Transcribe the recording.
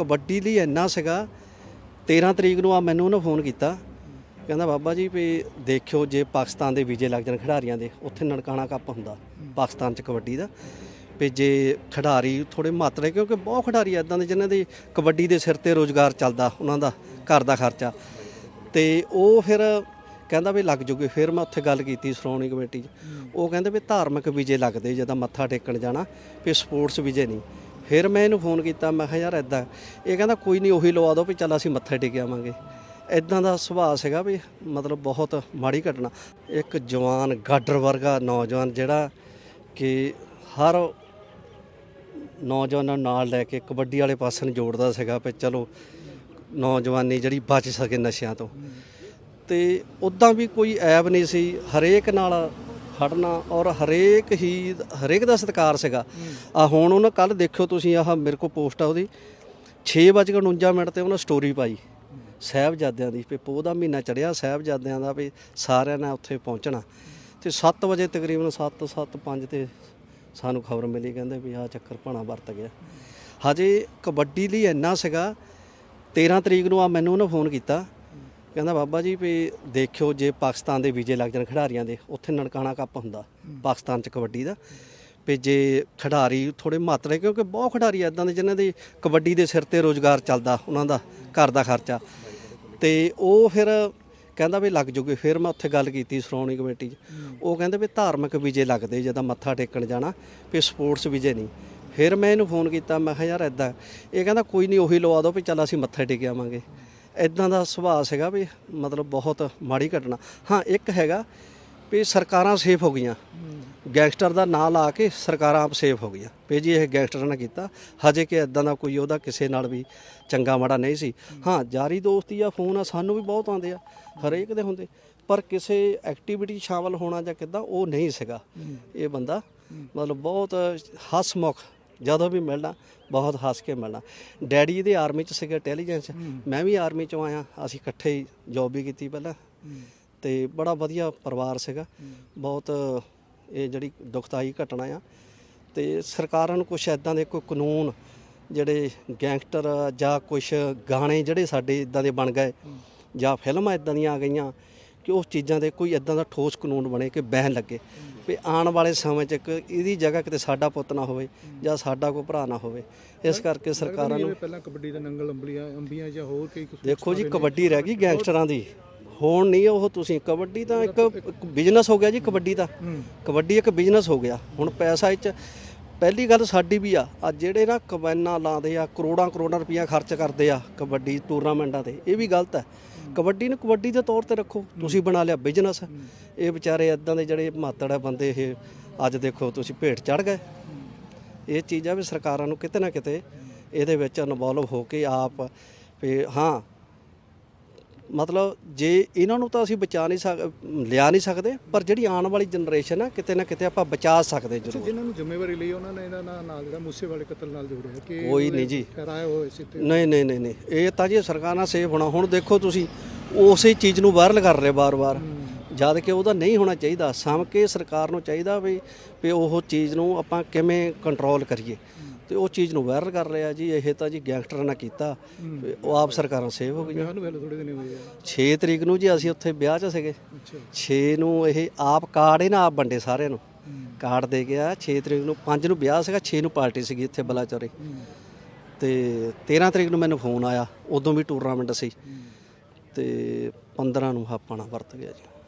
ਕਬੱਡੀ ਲਈ ਇੰਨਾ ਸੀਗਾ 13 ਤਰੀਕ ਨੂੰ ਆ ਮੈਨੂੰ ਉਹਨੇ ਫੋਨ ਕੀਤਾ। ਕਹਿੰਦਾ, ਬਾਬਾ ਜੀ, ਵੀ ਦੇਖਿਓ ਜੇ ਪਾਕਿਸਤਾਨ ਦੇ ਵੀਜ਼ੇ ਲੱਗ ਜਾਣ ਖਿਡਾਰੀਆਂ ਦੇ, ਉੱਥੇ ਨਨਕਾਣਾ ਕੱਪ ਹੁੰਦਾ, ਪਾਕਿਸਤਾਨ 'ਚ ਕਬੱਡੀ ਦਾ। ਵੀ ਜੇ ਖਿਡਾਰੀ ਥੋੜੇ ਮਾਤਰੇ, ਕਿਉਂਕਿ ਬਹੁਤ ਖਿਡਾਰੀ ਐਦਾਂ ਦੇ, ਜਿਨ੍ਹਾਂ ਦੀ ਕਬੱਡੀ ਦੇ ਸਿਰ ਤੇ ਰੋਜ਼ਗਾਰ ਚੱਲਦਾ, ਉਹਨਾਂ ਦਾ ਘਰ ਦਾ ਖਰਚਾ। ਤੇ ਉਹ ਫਿਰ ਕਹਿੰਦਾ ਵੀ ਲੱਗ ਜੂਗੇ। ਫਿਰ ਮੈਂ ਉੱਥੇ ਗੱਲ ਕੀਤੀ ਸ਼੍ਰੋਮਣੀ ਕਮੇਟੀ 'ਚ। ਉਹ ਕਹਿੰਦੇ ਵੀ ਧਾਰਮਿਕ ਵੀਜ਼ੇ ਲੱਗਦੇ, ਜਦੋਂ ਮੱਥਾ ਟੇਕਣ ਜਾਣਾ, ਵੀ ਸਪੋਰਟਸ ਵੀਜ਼ੇ ਨਹੀਂ। ਫਿਰ ਮੈਂ ਇਹਨੂੰ ਫੋਨ ਕੀਤਾ, ਮੈਂ ਕਿਹਾ ਯਾਰ ਐਦਾਂ ਇਹ ਕਹਿੰਦਾ ਕੋਈ ਨਹੀਂ ਉਹੀ ਲਵਾ ਦਿਓ ਵੀ ਚੱਲ ਅਸੀਂ ਮੱਥਾ ਟੇਕ ਆਵਾਂਗੇ। ਐਦਾਂ ਦਾ ਸੁਭਾਅ ਸੀਗਾ ਵੀ ਮਤਲਬ ਬਹੁਤ ਮਾੜੀ ਘਟਨਾ। ਇੱਕ ਜਵਾਨ, ਗਾਡਰ ਵਰਗਾ ਨੌਜਵਾਨ ਜਿਹੜਾ ਕਿ ਹਰ ਨੌਜਵਾਨਾਂ ਨਾਲ ਲੈ ਕੇ ਕਬੱਡੀ ਵਾਲੇ ਪਾਸੇ ਨੂੰ ਜੋੜਦਾ ਸੀਗਾ ਵੀ ਚਲੋ ਨੌਜਵਾਨੀ ਜਿਹੜੀ ਬਚ ਸਕੇ ਨਸ਼ਿਆਂ ਤੋਂ। ਤੇ ਉਦਾਂ ਵੀ ਕੋਈ ਐਬ ਨਹੀਂ ਸੀ, ਹਰੇਕ ਨਾਲ ਖੜਨਾ ਔਰ ਹਰੇਕ ਹੀ ਹਰੇਕ ਦਾ ਸਤਿਕਾਰ ਸੀਗਾ। ਆ ਹੁਣ ਉਹਨਾਂ ਕੱਲ ਦੇਖਿਓ ਤੁਸੀਂ ਆਹ ਮੇਰੇ ਕੋਲ ਪੋਸਟ ਆ ਉਹਦੀ। 6:49 ਮਿੰਟ ਤੇ ਉਹਨਾਂ ਸਟੋਰੀ ਪਾਈ। ਸਾਹਿਬਜ਼ਾਦਿਆਂ ਦੀ ਵੀ ਪੋਹ ਦਾ ਮਹੀਨਾ ਚੜਿਆ ਸਾਹਿਬਜ਼ਾਦਿਆਂ ਦਾ ਵੀ ਸਾਰਿਆਂ ਨੇ ਉੱਥੇ ਪਹੁੰਚਣਾ। ਤੇ 7 ਵਜੇ ਤਕਰੀਬਨ 7 7 5 ਤੇ ਸਾਨੂੰ ਖਬਰ ਮਿਲੀ, ਕਹਿੰਦੇ ਵੀ ਆਹ ਚੱਕਰ ਭਾਣਾ ਵਰਤ ਗਿਆ। ਹਜੇ ਕਬੱਡੀ ਲਈ ਇੰਨਾ ਸੀਗਾ 13 ਤਰੀਕ ਨੂੰ ਆ ਮੈਨੂੰ ਉਹਨੇ ਫੋਨ ਕੀਤਾ। ਕਹਿੰਦਾ, ਬਾਬਾ ਜੀ, ਵੀ ਦੇਖਿਓ, ਜੇ ਪਾਕਿਸਤਾਨ ਦੇ ਵੀਜ਼ੇ ਲੱਗ ਜਾਣ ਖਿਡਾਰੀਆਂ ਦੇ, ਉੱਥੇ ਨਨਕਾਣਾ ਕੱਪ ਹੁੰਦਾ, ਪਾਕਿਸਤਾਨ 'ਚ ਕਬੱਡੀ ਦਾ। ਵੀ ਜੇ ਖਿਡਾਰੀ ਥੋੜੇ ਮਾਤਰੇ ਕਿਉਂਕਿ ਬਹੁਤ ਖਿਡਾਰੀ ਐਦਾਂ ਦੇ, ਜਿਨ੍ਹਾਂ ਦੀ ਕਬੱਡੀ ਦੇ ਸਿਰ ਤੇ ਰੋਜ਼ਗਾਰ ਚੱਲਦਾ, ਉਹਨਾਂ ਦਾ ਘਰ ਦਾ ਖਰਚਾ। ਤੇ ਉਹ ਫਿਰ ਕਹਿੰਦਾ ਵੀ ਲੱਗ ਜੂਗੇ। ਫਿਰ ਮੈਂ ਉੱਥੇ ਗੱਲ ਕੀਤੀ ਸ਼੍ਰੋਮਣੀ ਕਮੇਟੀ 'ਚ। ਉਹ ਕਹਿੰਦੇ ਵੀ ਧਾਰਮਿਕ ਵੀਜ਼ੇ ਲੱਗਦੇ, ਜਦੋਂ ਮੱਥਾ ਟੇਕਣ ਜਾਣਾ, ਵੀ ਸਪੋਰਟਸ ਵੀਜ਼ੇ ਨਹੀਂ। ਫਿਰ ਮੈਂ ਇਹਨੂੰ ਫੋਨ ਕੀਤਾ, ਮੈਂ ਕਿਹਾ, ਯਾਰ ਐਦਾਂ ਇਹ ਕਹਿੰਦਾ, ਕੋਈ ਨਹੀਂ, ਉਹੀ ਲਵਾ ਦਿਓ ਵੀ ਚੱਲ ਅਸੀਂ ਮੱਥਾ ਟੇਕ ਆਵਾਂਗੇ। ਐਦਾਂ ਦਾ ਸੁਭਾਅ ਸੀਗਾ ਵੀ ਮਤਲਬ ਬਹੁਤ ਮਾੜੀ ਘਟਨਾ। ਹਾਂ ਇੱਕ ਹੈਗਾ ਵੀ ਸਰਕਾਰਾਂ ਸੇਫ ਹੋ ਗਈਆਂ। ਗੈਂਗਸਟਰ ਦਾ ਨਾਂ ਲਾ ਕੇ ਸਰਕਾਰਾਂ ਆਪ ਸੇਫ ਹੋ ਗਈਆਂ। ਵੀ ਜੀ ਇਹ ਗੈਂਗਸਟਰ ਨੇ ਕੀਤਾ। ਹਜੇ ਕਿ ਐਦਾਂ ਦਾ ਕੋਈ ਉਹਦਾ ਕਿਸੇ ਨਾਲ ਵੀ ਚੰਗਾ ਮਾੜਾ ਨਹੀਂ ਸੀ। ਹਾਂ। ਜਾਰੀ ਦੋਸਤੀ ਆ ਫੋਨ ਆ ਸਾਨੂੰ ਵੀ ਬਹੁਤ ਆਉਂਦੇ ਆ ਹਰੇਕ ਦੇ ਹੁੰਦੇ। ਪਰ ਕਿਸੇ ਐਕਟੀਵਿਟੀ ਸ਼ਾਮਲ ਹੋਣਾ ਜਾਂ ਕਿਦਾਂ ਉਹ ਨਹੀਂ ਸੀਗਾ। ਇਹ ਬੰਦਾ ਮਤਲਬ ਬਹੁਤ ਹਸਮੁਖ ਜਦੋਂ ਵੀ ਮਿਲਣਾ ਬਹੁਤ ਹੱਸ ਕੇ ਮਿਲਣਾ। ਡੈਡੀ ਇਹਦੇ ਆਰਮੀ ਚ ਸੀਗੇ ਇੰਟੈਲੀਜੈਂਸ ਮੈਂ ਵੀ ਆਰਮੀ ਚੋਂ ਆਇਆ ਅਸੀਂ ਇਕੱਠੇ ਹੀ ਜੌਬ ਵੀ ਕੀਤੀ ਪਹਿਲਾਂ। ਤੇ ਬੜਾ ਵਧੀਆ ਪਰਿਵਾਰ ਸੀਗਾ। ਬਹੁਤ ਇਹ ਜਿਹੜੀ ਦੁਖਦਾਈ ਘਟਨਾ ਆ। ਤੇ ਸਰਕਾਰਾਂ ਨੂੰ ਕੁਝ ਐਦਾਂ ਦੇ ਕੋਈ ਕਾਨੂੰਨ ਜਿਹੜੇ ਗੈਂਗਸਟਰ ਜਾਂ ਕੁਝ ਗਾਣੇ ਜਿਹੜੇ ਸਾਡੇ ਇਦਾਂ ਦੇ ਬਣ ਗਏ ਜਾਂ ਫਿਲਮਾਂ ਇਦਾਂ ਦੀਆਂ ਆ ਗਈਆਂ ਕਿ ਉਸ ਚੀਜ਼ਾਂ ਦੇ ਕੋਈ ਇਦਾਂ ਦਾ ਠੋਸ ਕਾਨੂੰਨ ਬਣੇ ਕਿ ਬਹਿਨ ਲੱਗੇ। ਵੀ ਆਉਣ ਵਾਲੇ ਸਮੇਂ 'ਚ ਇੱਕ ਇਹਦੀ ਜਗ੍ਹਾ ਕਿਤੇ ਸਾਡਾ ਪੁੱਤ ਨਾ ਹੋਵੇ ਜਾਂ ਸਾਡਾ ਕੋਈ ਭਰਾ ਨਾ ਹੋਵੇ। ਇਸ ਕਰਕੇ ਸਰਕਾਰਾਂ ਨੂੰ ਪਹਿਲਾਂ ਕਬੱਡੀ ਦਾ ਨੰਗਲ ਅੰਬਲੀਆਂ ਅੰਬੀਆਂ ਜਾਂ ਹੋਰ ਕਈ ਕੁਛ ਦੇਖੋ ਜੀ ਕਬੱਡੀ ਰਹਿ ਗਈ ਗੈਂਗਸਟਰਾਂ ਦੀ। ਹੁਣ ਨਹੀਂ ਉਹ ਤੁਸੀਂ ਕਬੱਡੀ ਤਾਂ ਇੱਕ ਬਿਜ਼ਨਸ ਹੋ ਗਿਆ ਜੀ ਕਬੱਡੀ ਦਾ। ਕਬੱਡੀ ਇੱਕ ਬਿਜ਼ਨਸ ਹੋ ਗਿਆ। ਹੁਣ ਪੈਸਾ ਇਹ ਚ ਪਹਿਲੀ ਗੱਲ ਸਾਡੀ ਵੀ ਆ ਆ ਜਿਹੜੇ ਨਾ ਕਬੈਨਾ ਲਾਉਂਦੇ ਆ ਕਰੋੜਾਂ ਕਰੋੜਾਂ ਰੁਪਈਆ ਖਰਚ ਕਰਦੇ ਆ ਕਬੱਡੀ ਟੂਰਨਾਮੈਂਟਾਂ ਤੇ ਇਹ ਵੀ ਗਲਤ ਹੈ। ਕਬੱਡੀ ਨੂੰ ਕਬੱਡੀ ਦੇ ਤੌਰ ਤੇ ਰੱਖੋ, ਤੁਸੀਂ ਬਣਾ ਲਿਆ ਬਿਜ਼ਨਸ ਇਹ ਵਿਚਾਰੇ ਇਦਾਂ ਦੇ ਜਿਹੜੇ ਮਾਤੜ ਆ ਬੰਦੇ ਇਹ, ਅੱਜ ਦੇਖੋ ਤੁਸੀਂ ਭੇਟ ਚੜ ਗਏ। ਇਹ ਚੀਜ਼ਾਂ ਵੀ ਸਰਕਾਰਾਂ ਨੂੰ ਕਿਤੇ ਨਾ ਕਿਤੇ ਇਹਦੇ ਵਿੱਚ ਇਨਵੋਲਵ ਹੋ ਕੇ ਆਪ ਵੀ, ਹਾਂ ਮਤਲਬ ਜੇ ਇਹਨਾਂ ਨੂੰ ਤਾਂ ਅਸੀਂ ਬਚਾ ਨਹੀਂ ਸਕ ਲਿਆ ਨਹੀਂ ਸਕਦੇ ਪਰ ਜਿਹੜੀ ਆਉਣ ਵਾਲੀ ਜਨਰੇਸ਼ਨ ਆ ਕਿਤੇ ਨਾ ਕਿਤੇ ਆਪਾਂ ਬਚਾ ਸਕਦੇ ਜ਼ਰੂਰ। ਜਿਨ੍ਹਾਂ ਨੂੰ ਜ਼ਿੰਮੇਵਾਰੀ ਲਈ ਉਹਨਾਂ ਨੇ ਇਹਨਾਂ ਨਾਲ ਨਾਲ ਜਿਹੜਾ ਮੂਸੇ ਵਾਲੇ ਕਤਲ ਨਾਲ ਜੋੜਿਆ ਕਿ ਕੋਈ ਨਹੀਂ ਜੀ। ਰਾਏ ਹੋਏ ਸੀ ਤੇ ਨਹੀਂ ਨਹੀਂ ਨਹੀਂ ਨਹੀਂ। ਇਹ ਤਾਂ ਜੀ ਸਰਕਾਰਾਂ ਸੇਫ ਹੋਣਾ। ਹੁਣ ਦੇਖੋ ਤੁਸੀਂ ਉਸੇ ਚੀਜ਼ ਨੂੰ ਵਾਇਰਲ ਕਰ ਰਹੇ ਬਾਰ-ਬਾਰ। ਜਦ ਕਿ ਉਹਦਾ ਨਹੀਂ ਹੋਣਾ ਚਾਹੀਦਾ। ਸਾਂਭ ਕੇ ਸਰਕਾਰ ਨੂੰ ਚਾਹੀਦਾ ਵੀ ਵੀ ਉਹ ਚੀਜ਼ ਨੂੰ ਆਪਾਂ ਕਿਵੇਂ ਕੰਟਰੋਲ ਕਰੀਏ। ਤੇ ਉਹ ਚੀਜ਼ ਨੂੰ ਵਾਇਰਲ ਕਰ ਰਿਹਾ ਜੀ ਇਹ ਤਾਂ ਜੀ ਗੈਂਗਸਟਰ ਨੇ ਕੀਤਾ। ਉਹ ਆਪ ਸਰਕਾਰਾਂ ਸੇਵ ਹੋ ਗਈਆਂ। ਵਿਆਹ ਨੂੰ ਵੇਲੇ ਥੋੜੇ ਦਿਨ ਹੋਏ ਆ। 6 ਤਰੀਕ ਨੂੰ ਜੀ ਅਸੀਂ ਉੱਥੇ ਵਿਆਹ 'ਚ ਸੀਗੇ। 6 ਨੂੰ ਇਹ ਆਪ ਕਾਰਡ ਇਹਨਾਂ ਆਪ ਵੰਡੇ ਸਾਰਿਆਂ ਨੂੰ। ਕਾਰਡ ਦੇ ਗਿਆ 6 ਤਰੀਕ ਨੂੰ 5 ਨੂੰ ਵਿਆਹ ਸੀਗਾ 6 ਨੂੰ ਪਾਰਟੀ ਸੀਗੀ ਇੱਥੇ ਬਲਾਚੌਰੇ। ਤੇ 13 ਤਰੀਕ ਨੂੰ ਮੈਨੂੰ ਫੋਨ ਆਇਆ ਉਦੋਂ ਵੀ ਟੂਰਨਾਮੈਂਟ ਸੀ। ਤੇ 15 ਨੂੰ ਨਾਲ ਵਰਤ ਗਿਆ ਜੀ।